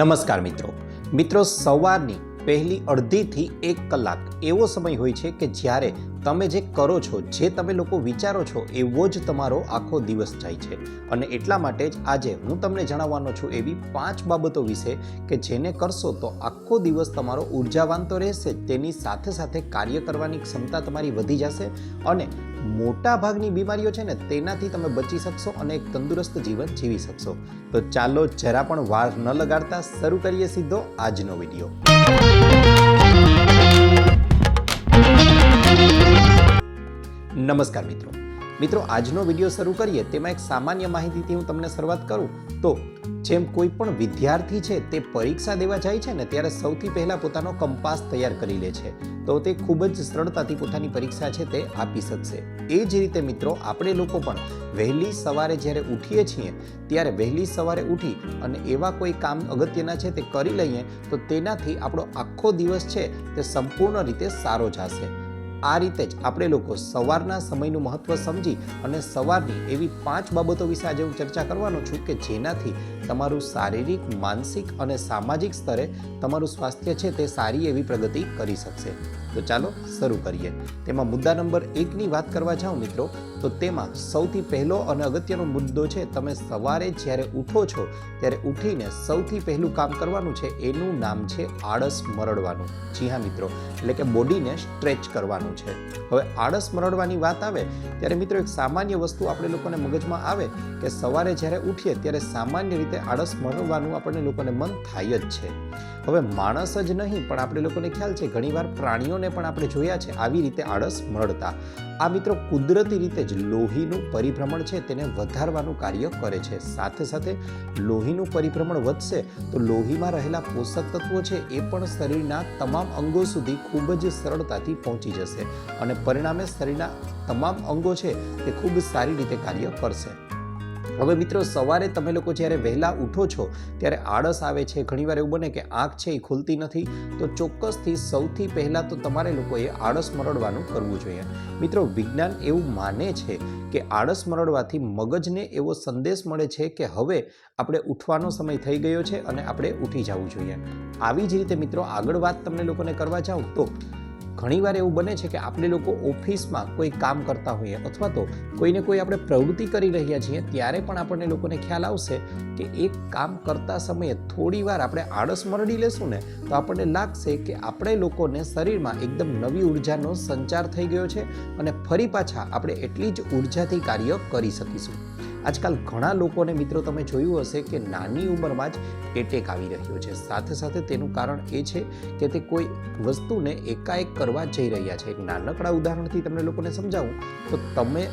નમસ્કાર મિત્રો. મિત્રો, સવારની પહેલી અડધીથી એક કલાક એવો સમય હોય છે કે જ્યારે તમે જે કરો છો, જે તમે લોકો વિચારો છો, એવો જ તમારો આખો દિવસ જાય છે. અને એટલા માટે જ આજે હું તમને જણાવવાનો છું એવી પાંચ બાબતો વિશે કે જેને કરશો તો આખો દિવસ તમારો ઉર્જાવાન તો રહેશે, તેની સાથે સાથે કાર્ય કરવાની ક્ષમતા તમારી વધી જશે અને મોટા ભાગની બીમારીઓ છે ને, તેનાથી તમે બચી શકશો અને એક તંદુરસ્ત જીવન જીવી શકશો. તો ચાલો જરા પણ વાર ન લગાડતા શરૂ કરીએ સીધો આજનો વીડિયો. નમસ્કાર મિત્રો. મિત્રો, આજનો વીડિયો શરૂ કરીએ. તેમાં એક સામાન્ય માહિતીથી હું તમને શરૂઆત કરું. તો, જેમ કોઈ પણ વિદ્યાર્થી છે, તે પરીક્ષા દેવા જાય છે ને, ત્યારે સૌથી પહેલાં પોતાનો કંપાસ તૈયાર કરી લે છે. તો તે ખૂબ જ સરળતાથી પોતાની પરીક્ષા છે તે આપી શકશે. એ જ રીતે મિત્રો, આપણે લોકો પણ વહેલી સવારે જ્યારે ઉઠીએ છીએ, ત્યારે વહેલી સવારે ઉઠી અને એવા કોઈ કામ અગત્યના છે તે કરી લઈએ, તો તેનાથી આપણો આખો દિવસ છે તે સંપૂર્ણ રીતે સારો જશે. આ રીતે જ આપણે લોકો સવારના સમયનું મહત્ત્વ સમજી અને સવારની એવી પાંચ બાબતો વિશે આજે હું ચર્ચા કરવાનો છું કે જેનાથી તમારું શારીરિક, માનસિક અને સામાજિક સ્તરે તમારું સ્વાસ્થ્ય છે તે સારી એવી પ્રગતિ કરી શકશે. તો ચાલો શરૂ કરીએ. તેમાં મુદ્દા નંબર એકની વાત કરવા જાઉં મિત્રો, તો તેમાં સૌથી પહેલો અને અગત્યનો મુદ્દો છે, તમે સવારે જ્યારે ઉઠો છો, ત્યારે ઉઠીને સૌથી પહેલું કામ કરવાનું છે, એનું નામ છે આળસ મરડવાનું. જી હા મિત્રો, એટલે કે બોડીને સ્ટ્રેચ કરવાનું છે. હવે આળસ મરડવાની વાત આવે, ત્યારે મિત્રો એક સામાન્ય વસ્તુ આપણે લોકોને મગજમાં આવે કે સવારે જ્યારે ઉઠીએ ત્યારે સામાન્ય રીતે આળસ મરડવાનું આપણને લોકોને મન થાય જ છે. હવે માણસ જ નહીં, પણ આપણે લોકોને ખ્યાલ છે, ઘણીવાર પ્રાણીઓને પણ આપણે જોયા છે, આવી રીતે આળસ મળતા. આ મિત્રો કુદરતી રીતે જ લોહીનું પરિભ્રમણ છે, તેને વધારવાનું કાર્ય કરે છે. સાથે સાથે લોહીનું પરિભ્રમણ વધશે તો લોહીમાં રહેલા પોષક તત્વો છે, એ પણ શરીરના તમામ અંગો સુધી ખૂબ જ સરળતાથી પહોંચી જશે અને પરિણામે શરીરના તમામ અંગો છે, તે ખૂબ સારી રીતે કાર્ય કરશે. હવે મિત્રો, સવારે તમે લોકો જ્યારે વહેલા ઉઠો છો, ત્યારે આળસ આવે છે, ઘણીવાર એવું બને કે આંખ છે એ ખુલતી નથી. તો ચોક્કસથી સૌથી પહેલાં તો તમારે લોકોએ આળસ મરડવાનું કરવું જોઈએ. મિત્રો, વિજ્ઞાન એવું માને છે કે આળસ મરડવાથી મગજને એવો સંદેશ મળે છે કે હવે આપણે ઉઠવાનો સમય થઈ ગયો છે અને આપણે ઉઠી જવું જોઈએ. આવી જ રીતે મિત્રો, આગળ વાત તમને લોકોને કરવા જાઉં તો ઘણીવાર એવું બને છે કે આપણે લોકો ઓફિસમાં કોઈ કામ કરતા હોઈએ અથવા તો કોઈને કોઈ આપણે પ્રવૃત્તિ કરી રહ્યા છીએ, ત્યારે પણ આપણને લોકોને ખ્યાલ આવશે કે એક કામ કરતા સમયે થોડી વાર આપણે આળસ મરડી લેશું ને, તો આપણને લાગશે કે આપણે લોકોને શરીરમાં એકદમ નવી ઉર્જાનો સંચાર થઈ ગયો છે અને ફરી પાછા આપણે એટલી જ ઉર્જાથી કાર્ય કરી શકીશું. આજકાલ ઘણા લોકોને મિત્રો તમે જોયું હશે કે નાની ઉંમરમાં જ એટેક આવી રહ્યો છે. સાથે સાથે તેનું કારણ એ છે કે તે કોઈ વસ્તુને એકાએક કરવા જઈ રહ્યા છે. એક નાનકડા ઉદાહરણથી તમને લોકોને સમજાવું તો તમે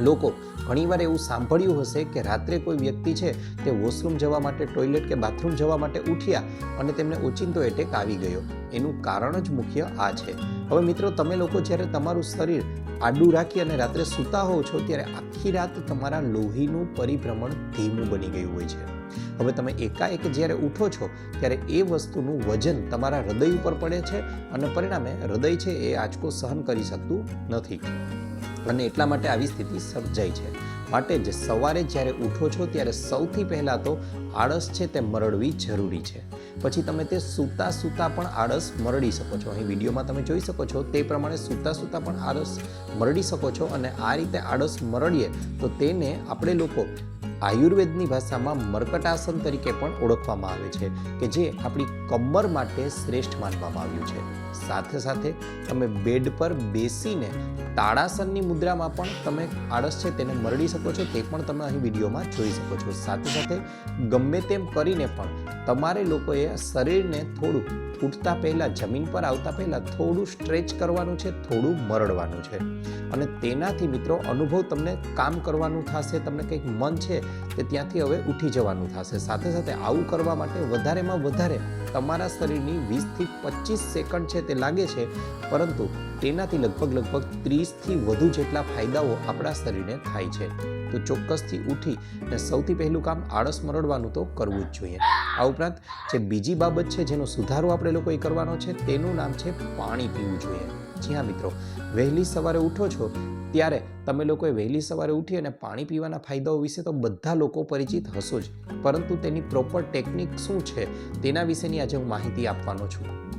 લોકો ઘણીવાર એવું સાંભળ્યું હશે કે રાત્રે કોઈ વ્યક્તિ છે તે વોશરૂમ જવા માટે, ટોયલેટ કે બાથરૂમ જવા માટે ઉઠ્યા અને તેમને ઓચિંતો એટેક આવી ગયો. એનું કારણ જ મુખ્ય આ છે. હવે મિત્રો, તમે લોકો જ્યારે તમારું શરીર આડું રાખી અને રાત્રે સૂતા હોવ છો, ત્યારે આખી રાત તમારા લોહીનું પરિભ્રમણ ધીમું બની ગયું હોય છે. હવે તમે એકાએક જ્યારે ઉઠો છો, ત્યારે એ વસ્તુનું વજન તમારા હૃદય ઉપર પડે છે અને પરિણામે હૃદય છે એ આંચકો સહન કરી શકતું નથી. અને એટલા માટે આવી સ્થિતિ સર્જાય છે. માટે જ સવારે જ્યારે ઉઠો છો ત્યારે સૌથી પહેલાં તો આળસ છે તે મરડવી જરૂરી છે. પછી તમે તે સૂતા સૂતા પણ આળસ મરડી શકો છો. અહીં વિડીયોમાં તમે જોઈ શકો છો તે પ્રમાણે સૂતા સૂતા પણ આળસ મરડી શકો છો અને આ રીતે આળસ મરડીએ તો તેને આપણે લોકો આયુર્વેદની ભાષામાં મર્કટાસન તરીકે પણ ઓળખવામાં આવે છે કે જે આપણી કમર માટે શ્રેષ્ઠ માનવામાં આવ્યું છે. સાથે સાથે તમે બેડ પર બેસીને તાળાસનની મુદ્રામાં પણ તમે આળસ છે તેને મરડી શકો છો તે પણ તમે અહીં વિડીયોમાં જોઈ શકો છો. સાથે સાથે ગમે તેમ કરીને પણ તમારે લોકોએ શરીરને થોડું ઉઠતા પહેલાં, જમીન પર આવતા પહેલાં થોડું સ્ટ્રેચ કરવાનું છે, થોડું મરડવાનું છે. અને તેનાથી મિત્રો અનુભવ તમને કામ કરવાનું થશે, તમને કંઈક મન છે તે ત્યાંથી હવે ઉઠી જવાનું થશે. સાથે સાથે આવું કરવા માટે વધારેમાં વધારે તમારા શરીરની વીસથી પચીસ સેકન્ડ છે તે લાગે છે, પરંતુ તેનાથી લગભગ લગભગ ત્રીસથી વધુ જેટલા ફાયદાઓ આપણા શરીરને થાય છે. તો ચોક્કસથી ઉઠી અને સૌથી પહેલું કામ આળસ મરડવાનું તો કરવું જ જોઈએ. આ ઉપરાંત જે બીજી બાબત છે જેનો સુધારો આપણે લોકોએ કરવાનો છે તેનું નામ છે પાણી પીવું જોઈએ. જી હા મિત્રો, વહેલી સવારે ઉઠો છો ત્યારે તમે લોકોએ વહેલી સવારે ઉઠી અને પાણી પીવાના ફાયદાઓ વિશે તો બધા લોકો પરિચિત હશો જ. પરંતુ તેની પ્રોપર ટેકનિક શું છે તેના વિશેની આજે હું માહિતી આપવાનો છું.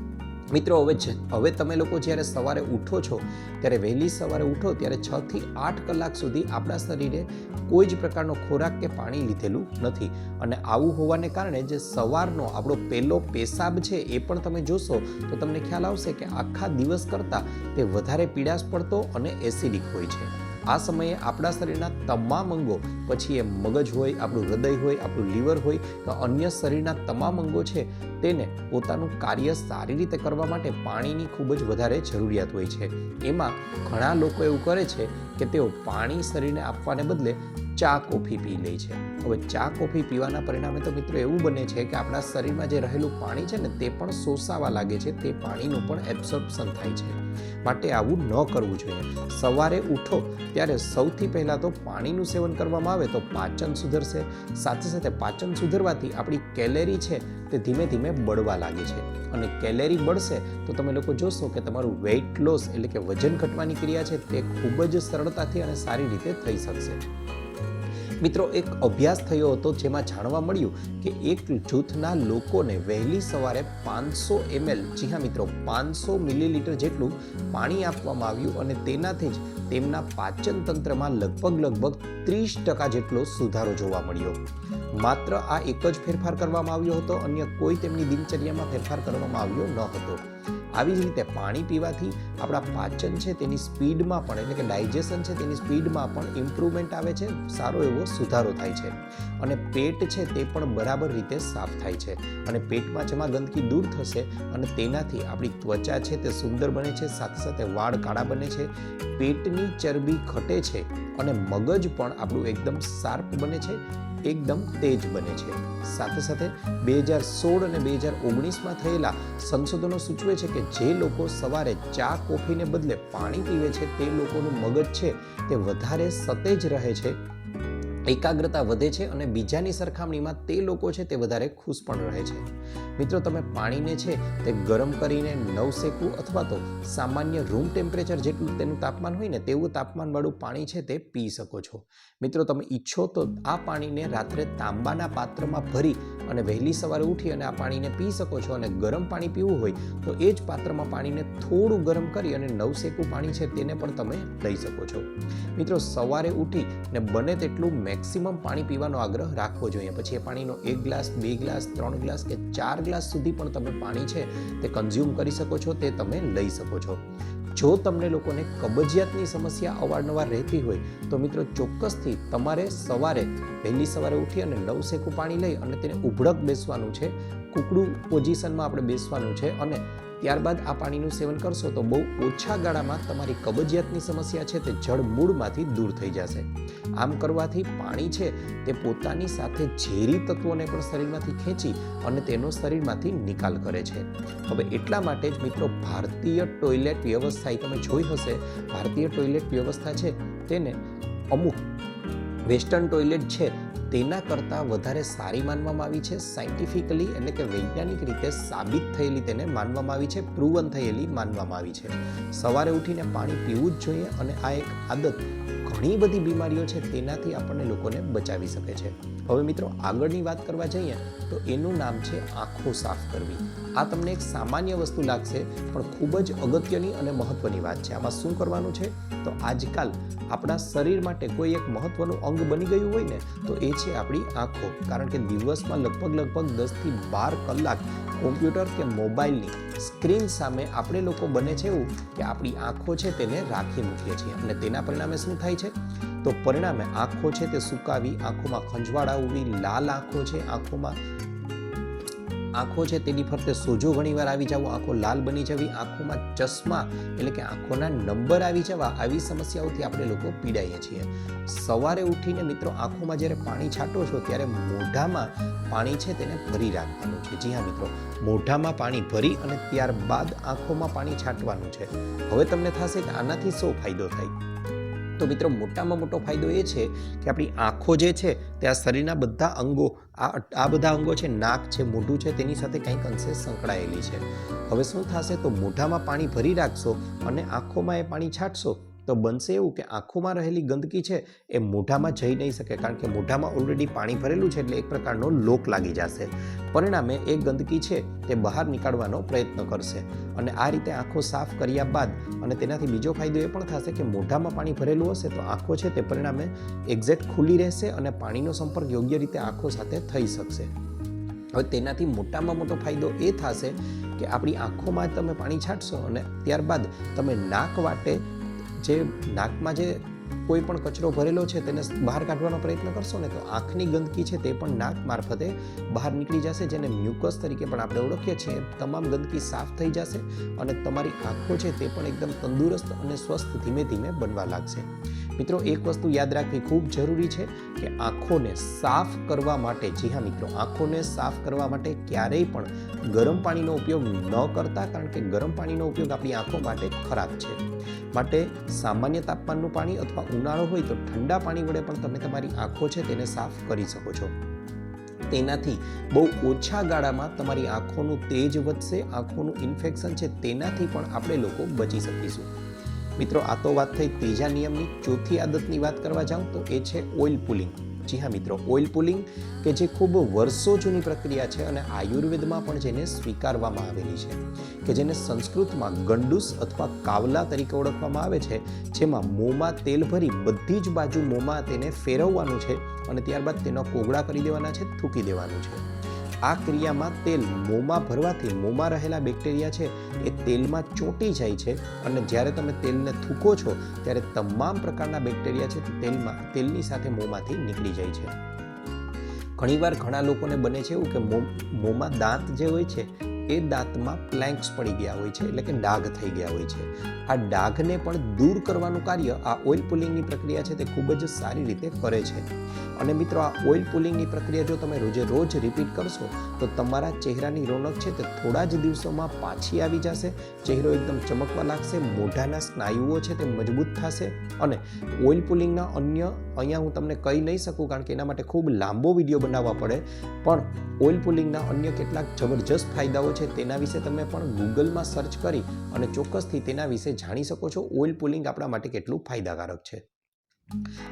મિત્રો, હવે હવે તમે લોકો જ્યારે સવારે ઉઠો છો, ત્યારે વહેલી સવારે ઉઠો, ત્યારે છ થી આઠ કલાક સુધી આપણા શરીરે કોઈ જ પ્રકારનો ખોરાક કે પાણી લીધેલું નથી. અને આવું હોવાને કારણે જે સવારનો આપણો પહેલો પેશાબ છે, એ પણ તમે જોશો, તો તમને ખ્યાલ આવશે કે આખા દિવસ કરતાં તે વધારે પીડાશ પડતો અને એસિડિક હોય છે. આ સમયે આપણા શરીરના તમામ અંગો, પછી એ મગજ હોય, આપણું હૃદય હોય, આપણું લીવર હોય કે અન્ય શરીરના તમામ અંગો છે, તેને પોતાનું કાર્ય સારી રીતે કરવા માટે પાણીની ખૂબ જ વધારે જરૂરિયાત હોય છે. એમાં ઘણા લોકો એવું કરે છે કે તેઓ પાણી શરીરને આપવાને બદલે ચા, કોફી પી લે છે. હવે ચા, કોફી પીવાના પરિણામે તો મિત્રો એવું બને છે કે આપણા શરીરમાં જે રહેલું પાણી છે ને, તે પણ શોષાવા લાગે છે, તે પાણીનું પણ એબ્સોર્પ્શન થાય છે. માટે આવું ન કરવું જોઈએ. સવારે ઉઠો, ત્યારે સૌથી પહેલાં તો પાણીનું સેવન કરવામાં આવે તો પાચન સુધરશે. સાથે સાથે પાચન સુધરવાથી આપણી કેલેરી છે તે ધીમે ધીમે બળવા લાગે છે. અને કેલેરી બળશે તો તમે લોકો જોશો કે તમારું વેઇટ લોસ એટલે કે વજન ઘટવાની ક્રિયા છે તે ખૂબ જ સરળતાથી અને સારી રીતે થઈ શકશે. મિત્રો, એક અભ્યાસ થયો હતો જેમાં જાણવા મળ્યું કે એક જૂથના લોકોને વહેલી સવારે પાંચસો એમએલ, જી હા મિત્રો, પાંચસો મિલીલીટર જેટલું પાણી આપવામાં આવ્યું અને તેનાથી જ તેમના પાચન તંત્રમાં લગભગ લગભગ ત્રીસ ટકા જેટલો સુધારો જોવા મળ્યો. માત્ર આ એક જ ફેરફાર કરવામાં આવ્યો હતો, અન્ય કોઈ તેમની દિનચર્યામાં ફેરફાર કરવામાં આવ્યો ન હતો. આવી જ રીતે પાણી પીવાથી આપણા પાચન છે તેની સ્પીડમાં પણ, એટલે કે ડાયજેશન છે તેની સ્પીડમાં પણ ઇમ્પ્રુવમેન્ટ આવે છે, સારો એવો સુધારો થાય છે. અને પેટ છે તે પણ બરાબર રીતે સાફ થાય છે. અને પેટમાં જમા ગંદકી દૂર થશે અને તેનાથી આપણી ત્વચા છે તે સુંદર બને છે, સાથે સાથે વાળ કાળા બને છે, પેટની ચરબી ઘટે છે અને મગજ પણ આપણું એકદમ શાર્પ બને છે એકદમ તેજ બને છે. સાથે સાથે બે હજાર સોળ અને બે હજાર ઓગણીસમાં થયેલા સંશોધનો સૂચવે છે કે જે લોકો સવારે ચા, કોફીને બદલે પાણી પીવે છે તે લોકોનું મગજ છે તે વધારે સતેજ રહે છે એકાગ્રતા વધે છે અને બીજાની સરખામણીમાં તે લોકો છે તે વધારે ખુશ પણ રહે છે. મિત્રો, તમે પાણીને છે તે ગરમ કરીને નવ શેકવું અથવા તો સામાન્ય રૂમ ટેમ્પરેચર જેટલું તેનું તાપમાન હોય ને તેવું તાપમાનવાળું પાણી છે તે પી શકો છો. મિત્રો, તમે ઈચ્છો તો આ પાણીને રાત્રે તાંબાના પાત્રમાં ભરી અને વહેલી સવારે ઉઠી અને આ પાણીને પી શકો છો અને ગરમ પાણી પીવું હોય તો એ જ પાત્રમાં પાણીને થોડું ગરમ કરી અને નવ શેકવું પાણી છે તેને પણ તમે લઈ શકો છો. મિત્રો, સવારે ઉઠી ને બને તેટલું મેક્સિમમ પાણી પીવાનો આગ્રહ રાખવો જોઈએ. પછી એ પાણીનો એક ગ્લાસ, બે ગ્લાસ, ત્રણ ગ્લાસ કે ચાર ગ્લાસ સુધી પણ તમે પાણી છે તે કન્ઝ્યુમ કરી શકો છો, તે તમે લઈ શકો છો. જો તમને લોકોને કબજિયાતની સમસ્યા અવારનવાર રહેતી હોય, તો મિત્રો ચોક્કસથી તમારે સવારે વહેલી સવારે ઉઠી અને નવ શેકું પાણી લઈ અને તેને ઉભળક બેસવાનું છે. કુકડું પોઝિશનમાં આપણે બેસવાનું છે અને ત્યારબાદ આ પાણીનું સેવન કરશો તો બહુ ઓછા ગાળામાં તમારી કબજિયાતની સમસ્યા છે તે જળ મૂળમાંથી દૂર થઈ જશે. આમ કરવાથી પાણી છે તે પોતાની સાથે ઝેરી તત્વોને પણ શરીરમાંથી ખેંચી અને તેનો શરીરમાંથી નિકાલ કરે છે. હવે એટલા માટે જ મિત્રો ભારતીય ટોયલેટ વ્યવસ્થા એ તમે જોઈ હશે, ભારતીય ટોયલેટ વ્યવસ્થા છે તેને અમુક વેસ્ટર્ન ટોયલેટ છે તેના કરતાં વધારે સારી માનવામાં આવી છે. સાયન્ટિફિકલી એટલે કે વૈજ્ઞાનિક રીતે સાબિત થયેલી તેને માનવામાં આવી છે. પ્રૂવન થયેલી માનવામાં આવી છે. સવારે ઉઠીને પાણી પીવું જ જોઈએ અને આ એક આદત ઘણી બધી બીમારીઓ છે, તેનાથી આપણને લોકોને બચાવી શકે છે. હવે મિત્રો, આગળની વાત કરવા જઈએ તો એનું નામ છે આંખો સાફ કરવી. આ તમને એક સામાન્ય વસ્તુ લાગશે, પણ ખૂબ જ અગત્યની અને મહત્વની વાત છે. આમાં શું કરવાનું છે? તો આજકાલ આપણા શરીર માટે કોઈ એક મહત્વનું અંગ બની ગયું હોય ને, તો એ છે આપણી આંખો. કારણ કે દિવસમાં લગભગ લગભગ દસથી બાર કલાક કોમ્પ્યુટર કે મોબાઈલની સ્ક્રીન સામે આપણે લોકો બને છે એવું કે આપણી આંખો છે તેને રાખી મૂકીએ છીએ. અને તેના પરિણામે શું થાય છે? તો પરિણામે આંખો છે તે સુકાવી આંખોમાં ખંજવાળ આવવી લાલ આંખો છે આંખોમાં. આંખો છે તેની ફરતે સોજો ઘણીવાર આવી જવો, આંખો લાલ બની જવી, આંખોમાં ચશ્મા એટલે કે આંખોના નંબર આવી જવા, આવી સમસ્યાઓથી આપણે લોકો પીડાઈએ છીએ. સવારે ઉઠીને મિત્રો આંખોમાં જ્યારે પાણી છાંટો છો ત્યારે મોઢામાં પાણી છે તેને ભરી રાખવાનું છે. જી હા મિત્રો, મોઢામાં પાણી ભરી અને ત્યારબાદ આંખોમાં પાણી છાંટવાનું છે. હવે તમને થશે કે આનાથી શું ફાયદો થાય? તો મિત્રો મોટામાં મોટો ફાયદો એ છે કે આપણી આંખો જે છે તે આ શરીરના બધા અંગો, આ આ બધા અંગો છે, નાક છે, મોઢું છે, તેની સાથે કંઈક અંશે સંકળાયેલી છે. હવે શું થશે તો મોઢામાં પાણી ભરી રાખશો અને આંખોમાં એ પાણી છાંટશો તો બનશે એવું કે આંખોમાં રહેલી ગંદકી છે એ મોઢામાં જઈ નહીં શકે, કારણ કે મોઢામાં ઓલરેડી પાણી ભરેલું છે એટલે એક પ્રકારનો લોક લાગી જશે. પરિણામે એ ગંદકી છે તે બહાર નીકાળવાનો પ્રયત્ન કરશે અને આ રીતે આંખો સાફ કર્યા બાદ અને તેનાથી બીજો ફાયદો એ પણ થશે કે મોઢામાં પાણી ભરેલું હશે તો આંખો છે તે પરિણામે એક્ઝેક્ટ ખુલ્લી રહેશે અને પાણીનો સંપર્ક યોગ્ય રીતે આંખો સાથે થઈ શકશે. હવે તેનાથી મોટામાં મોટો ફાયદો એ થશે કે આપણી આંખોમાં તમે પાણી છાંટશો અને ત્યારબાદ તમે નાક વાટે જે નાકમાં જે કોઈ પણ કચરો ભરેલો છે, તેને બહાર કાઢવાનો પ્રયત્ન કરશો ને તો આંખની ગંદકી છે તે પણ નાક મારફતે બહાર નીકળી જશે, જેને મ્યુકસ તરીકે પણ આપણે ઓળખીએ છીએ. તમામ ગંદકી સાફ થઈ જશે અને તમારી આંખો છે તે પણ એકદમ તંદુરસ્ત અને સ્વસ્થ ધીમે ધીમે બનવા લાગશે. મિત્રો, એક વસ્તુ યાદ રાખવી ખૂબ જરૂરી છે કે આંખોને સાફ કરવા માટે, જી હા મિત્રો, આંખોને સાફ કરવા માટે ક્યારેય પણ ગરમ પાણીનો ઉપયોગ ન કરતા, કારણ કે ગરમ પાણીનો ઉપયોગ આપણી આંખો માટે ખરાબ છે. માટે સામાન્ય તાપમાનનું પાણી અથવા ઉનાળો હોય તો ઠંડા પાણી વડે પણ તમે તમારી આંખો છે તેને સાફ કરી શકો છો. તેનાથી બહુ ઓછા ગાળામાં તમારી આંખોનું તેજ વધશે, આંખોનું ઇન્ફેક્શન છે તેનાથી પણ આપણે લોકો બચી શકીશું. મિત્રો, આ તો વાત થઈ ત્રીજા નિયમની. ચોથી આદતની વાત કરવા જાઉં તો એ છે ઓઇલ પુલિંગ. જી હા મિત્રો, ઓઇલ પુલિંગ કે જે ખૂબ વર્ષો જૂની પ્રક્રિયા છે અને આયુર્વેદમાં પણ જેને સ્વીકારવામાં આવેલી છે, કે જેને સંસ્કૃતમાં ગંડુસ અથવા કાવલા તરીકે ઓળખવામાં આવે છે, જેમાં મોંમાં તેલ ભરી બધી જ બાજુ મોંમાં તેને ફેરવવાનું છે અને ત્યારબાદ તેનો કોગળા કરી દેવાના છે, થૂકી દેવાનું છે. આ ક્રિયામાં તેલ મોંમાં ભરવાથી મોંમાં રહેલા બેક્ટેરિયા છે, એ તેલમાં ચોંટી જાય છે અને જ્યારે તમે તેલને થૂકો છો, ત્યારે તમામ પ્રકારના બેક્ટેરિયા છે તે તેલમાં, તેલની સાથે મોંમાંથી નીકળી જાય છે. ઘણીવાર ઘણા લોકોને બને છે એવું કે મોંમાં દાંત જે હોય છે એ દાંતમાં પ્લેન્ક્સ પડી ગયા હોય છે, એટલે કે ડાઘ થઈ ગયા હોય છે. આ ડાઘને પણ દૂર કરવાનું કાર્ય આ ઓઇલ પુલિંગની પ્રક્રિયા છે તે ખૂબ જ સારી રીતે કરે છે. અને મિત્રો, આ ઓઇલ પુલિંગની પ્રક્રિયા જો તમે રોજે રોજ રિપીટ કરશો, તો તમારા ચહેરાની રોનક છે તે થોડા જ દિવસોમાં પાછી આવી જશે. ચહેરો એકદમ ચમકવા લાગશે, મોઢાના સ્નાયુઓ છે તે મજબૂત થશે અને ઓઇલ પુલિંગના અન્ય, અહીંયા હું તમને કહી નહીં શકું કારણ કે એના માટે ખૂબ લાંબો વીડિયો બનાવવા પડે, પણ ઓઇલ પુલિંગના અન્ય કેટલાક જબરજસ્ત ફાયદાઓ છે તેના વિશે તમે પણ ગૂગલમાં સર્ચ કરી અને ચોક્કસથી તેના વિશે જાણી શકો છો. ઓઇલ પુલિંગ આપણા માટે કેટલું ફાયદાકારક છે.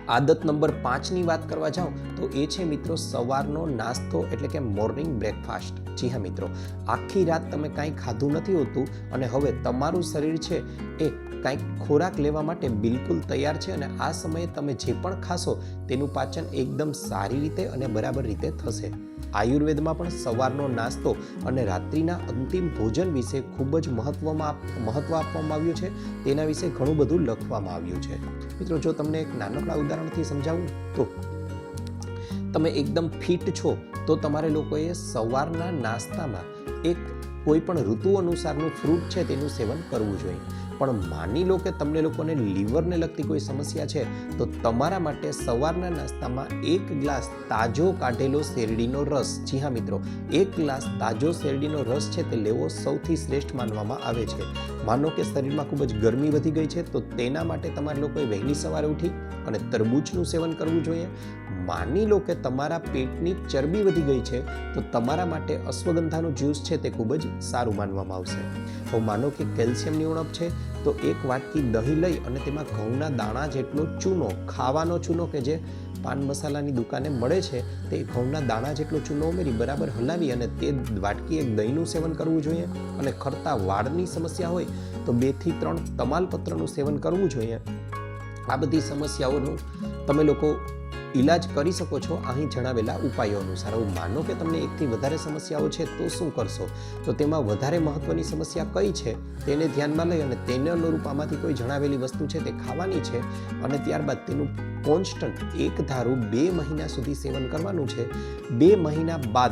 આદત નંબર પાંચની વાત કરવા જાઉં તો એ છે મિત્રો સવારનો નાસ્તો એટલે કે મોર્નિંગ બ્રેકફાસ્ટ જી હા મિત્રો, આખી રાત તમે કાંઈ ખાધું નથી હોતું અને હવે તમારું શરીર છે એ કાંઈક ખોરાક લેવા માટે બિલકુલ તૈયાર છે અને આ સમયે તમે જે પણ ખાશો તેનું પાચન એકદમ સારી રીતે અને બરાબર રીતે થશે. આયુર્વેદમાં પણ સવારનો નાસ્તો અને રાત્રિના અંતિમ ભોજન વિશે ખૂબ જ મહત્વમાં મહત્વ આપવામાં આવ્યું છે. તેના વિશે ઘણું બધું લખવામાં આવ્યું છે. મિત્રો, જો તમને એક નાનકડા ઉદાહરણથી સમજાવું તો, તમે એકદમ ફિટ છો, તો તમારે લોકોએ સવારના નાસ્તામાં એક કોઈ પણ ઋતુ અનુસારનું ફ્રૂટ છે તેનું સેવન કરવું જોઈએ. પણ માની લો કે તમને લોકોને લીવરને લગતી કોઈ સમસ્યા છે, તો તમારા માટે સવારના નાસ્તામાં એક ગ્લાસ તાજો કાઢેલો શેરડીનો રસ. જી હા મિત્રો, એક ગ્લાસ તાજો શેરડીનો રસ છે તે લેવો સૌથી શ્રેષ્ઠ માનવામાં આવે છે. માનો કે શરીરમાં ખૂબ જ ગરમી વધી ગઈ છે, તો તેના માટે તમારે લોકોએ વહેલી સવારે ઉઠી અને તરબૂચનું સેવન કરવું જોઈએ. માની લો કે તમારા પેટની ચરબી વધી ગઈ છે, તો તમારા માટે અશ્વગંધાનું જ્યુસ છે તે ખૂબ જ સારું માનવામાં આવશે. હવે માનો કે કેલ્શિયમની ઉણપ છે, તો એક વાટકી દહીં લઈ અને તેમાં ઘઉંના દાણા જેટલો ચૂનો, ખાવાનો ચૂનો કે જે પાન મસાલાની દુકાને મળે છે, તે ઘઉંના દાણા જેટલો ચૂનો ઉમેરી બરાબર હલાવી અને તે વાટકી એક દહીંનું સેવન કરવું જોઈએ. અને ખરતા વાળની સમસ્યા હોય, તો બેથી ત્રણ તમાલપત્રનું સેવન કરવું જોઈએ. આ બધી સમસ્યાઓનું તમે લોકો ઈલાજ કરી શકો છો અહીં જણાવેલા ઉપાયો અનુસાર. હું માનો કે તમને એકથી વધારે સમસ્યાઓ છે તો શું કરશો? તો તેમાં વધારે મહત્વની સમસ્યા કઈ છે? તેને ધ્યાનમાં લઈ અને તેને અનુરૂપ આમાંથી કોઈ જણાવેલી વસ્તુ છે તે ખાવાની છે અને ત્યારબાદ તેનું કોન્સ્ટન્ટ એક ધારું બે મહિના સુધી સેવન કરવાનું છે. બે મહિના બાદ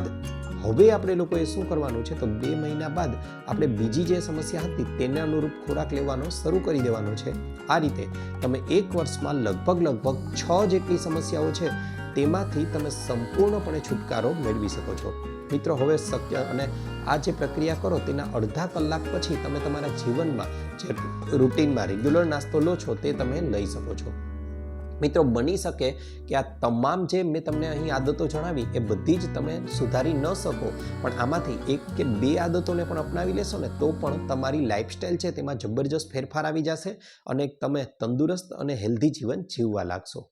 હવે આપણે લોકોએ શું કરવાનું છે? તો બે મહિના બાદ આપણે બીજી જે સમસ્યા હતી તેને અનુરૂપ ખોરાક લેવાનો શરૂ કરી દેવાનો છે. આ રીતે તમે એક વર્ષમાં લગભગ લગભગ છ જેટલી સમસ્યાઓ છે તેમાંથી તમે સંપૂર્ણપણે છુટકારો મેળવી શકો છો. મિત્રો, હવે શક્ય અને આ જે પ્રક્રિયા કરો તેના અડધા કલાક પછી તમે તમારા જીવનમાં જે રૂટીનમાં રેગ્યુલર નાસ્તો લો છો તે તમે લઈ શકો છો. મિત્રો, બની શકે કે આ તમામ જે મેં તમને અહીં આદતો જણાવી, એ બધી જ તમે સુધારી ન શકો. પણ આમાંથી એક કે બે આદતોને પણ અપનાવી લેશો ને, તો પણ તમારી લાઈફસ્ટાઈલ છે તેમાં જબરજસ્ત ફેરફાર આવી જશે અને તમે તંદુરસ્ત અને હેલ્ધી જીવન જીવવા લાગશો.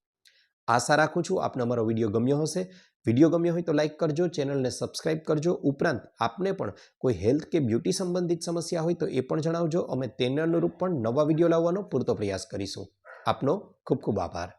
આશા રાખું છું આપને અમારો વીડિયો ગમ્યો હશે. વીડિયો ગમ્યો હોય તો લાઇક કરજો, ચેનલને સબસ્ક્રાઇબ કરજો. ઉપરાંત આપને પણ કોઈ હેલ્થ કે બ્યુટી સંબંધિત સમસ્યા હોય તો એ પણ જણાવજો. અમે તેને અનુરૂપ પણ નવા વીડિયો લાવવાનો પૂરતો પ્રયાસ કરીશું. આપનો ખૂબ ખૂબ આભાર.